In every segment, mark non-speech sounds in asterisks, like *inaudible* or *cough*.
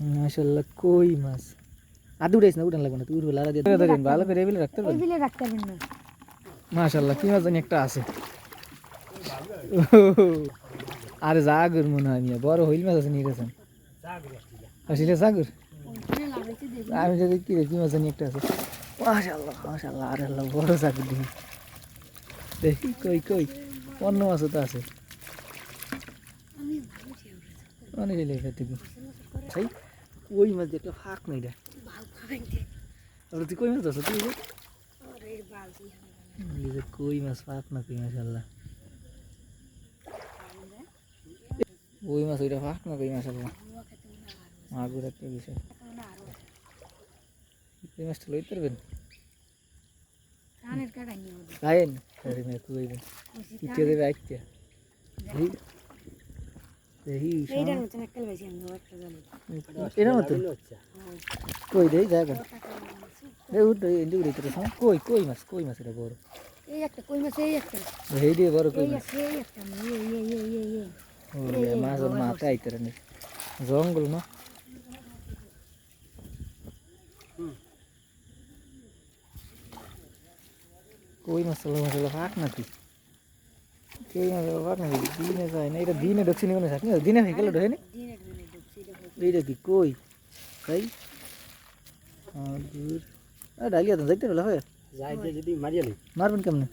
মাশাল্লাহ কই মাছ? আদু উড়াইস না উড়ান লাগবে না তুই উড়বে লারা দিয়ে ধরেন ভালো করে এবিলে রাখতে এই পারবেন বিলে রাখতে পারবেন না। মাশাল্লাহ কি মাছ জানি একটা আছে। আরে জাগুর মনে হয় মিয়া বড় হইল মাছ আছে নিয়ে গেছেন। আসলে জাগুর? আমি যদি কি রে, কি মাছ জানি একটা আছে। মাশাল্লাহ মাশাল্লাহ আরে আল্লাহ বড় জাগুর দেখি। দেখি কই কই অন্য মাছও তো আছে। অনেক লেখা থেকে সেই ওই মাছ একটা ফাঁক নাই রে। আর তুই কই মাছ আছে তুই কই মাছ ফাঁক না কই মাশাল্লাহ ওই মাছ ওইটা ফাঁক না কই মাশাল্লাহ মাগুর একটা বিষয়। কই মাছটা লইতে পারবেন? কানের কাটা নিয়ে খায়েন আরে মেয়ে তুই ইচ্ছে দেবে আইতে এইটার মতন একটা বেশি আমি একটা জানি। এর মতো কই দেই জায়গা এই উঠ এই এন্ডি উড়ে তোর কই কই মাছ কই মাছ এটা বড়? এই একটা কই মাছ এই একটা। এই দিয়ে বড় কই মাছ? এই একটা এই এই এই এই এই ওরে মাছ ওর মাথা আইতে রে জঙ্গল না? কই মাছ হলো মাছ হলো ফাঁক নাকি? কই মাছ হলো ফাঁক নাকি দিনে যায় না এটা দিনে ঢুকছি নি কোনো থাকি দিনে হয়ে গেল ঢোকে নি দিনের দিনে ঢুকছি এইটা কি কই? তাই দূর ডালিয়া তো যাইতে পারলে হয় যাই দিয়ে যদি মারিয়া নি। মারবেন কেমনে?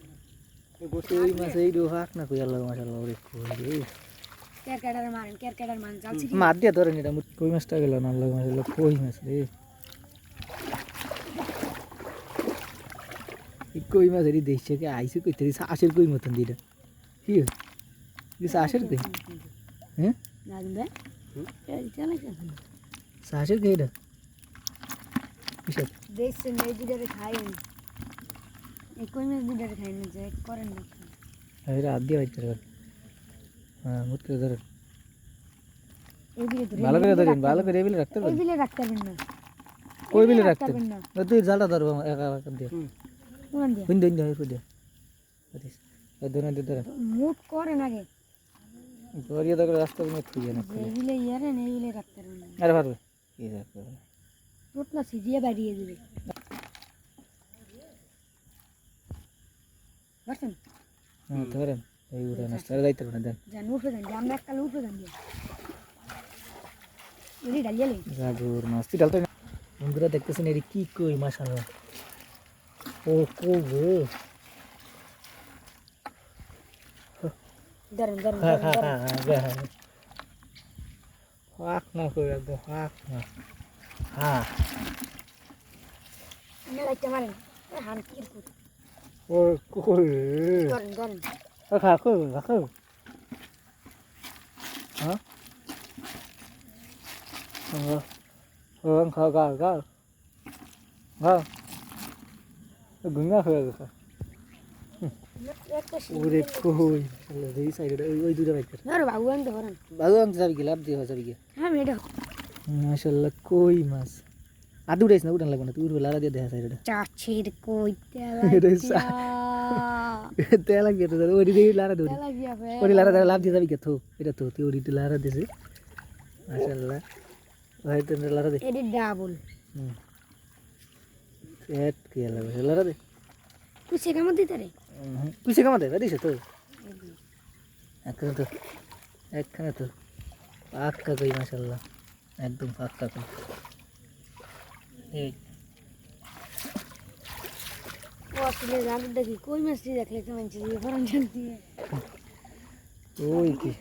মাছ এই ডো না কই আল্লাহ মাশাআল্লাহ ওরে কই রে। কের কাটার মারেন কের মান চালছি মার দিয়া ধরেন এটা কই মাছটা গেল না আল্লাহ মাশাআল্লাহ কই মাছ রে? কই মাছ এরি দেখছে কি আইছে কই তেরি আশের কই মতন দিটা? কি? দিস আশের কই হ্যাঁ? আশের কই এটা? দেখছেন এই দুটারে খাইন। এই কই দুটারে খাইন যে করেন না। এটা হাত দিয়ে বাইতে হ্যাঁ মুট করে ধরেন। ভালো করে ধরেন ভালো করে এবিলে রাখতে পারবেন। রাখতে পারবেন না। কই বিলে রাখতে পারবেন না। না। তুই জালটা ধরবো একা একা দিয়ে। কোন দিয়ে। দিয়ে ধরে মুট দেখো রাস্তা খুঁজে না যে এই বিলে ইয়ারেন রাখতে আরে পারবে কি রাখবে টুটলা সিজিয়ে বাড়িয়ে দিবে। বুঝছেন হ্যাঁ ধরেন। এই উড়ে নষ্ট আর যাইতে পারে দেন। জান উঠে যান আমরা একটা উঠে যান দিয়ে এরি ডালিয়ে লই। জাগুর মাছ। ডালতে না। বন্ধুরা দেখতেছেন এর কি কই মাশাআল্লাহ। ও কো गरम गरम हा हा हा हा गरम वाक नको एकदा वाक ना हा मला चमन हान किरकुट ओ कुकुर गरम गरम हा खा खा खा खा हा हा हा खा खा खा खा गंगा खा खा ওরে কই এই সাইডে ওই ওই দুটো বাইক ধর বাবু আনতে পারেন বাবু আমি যাবি কি? লাভ দিয়ে যাবি কি? হ্যাঁ মেয়েটা মাশাআল্লাহ কই মাছ? আদু উড়াইস না উড়ান লাগবে না তুই উড়বে লারা দিয়ে দেখা সাইডে চাচির কই তেলা *laughs* *laughs* তেল লাগিয়ে তো ওই দিয়ে লারা দৌড়ি। গিয়া ওই লারা দিয়ে লাভ দিয়ে যাবি কি? থো এটা তো তুই ওই লারা দিছে মাশাআল্লাহ। ভাই তো লারা দে। এডি ডাবল হুম। এট কি লাগবে লারা দে। সে কামত দিতে রে? হুম, তুই সে কামাতে দিস তো একখানে তো একখানে তো পাক্কা কই মাশাল্লাহ একদম পাক্কা কই এই আসলে জানতে দেখি কই মাছ দিয়ে দেখলে তো মানুষ ওই কি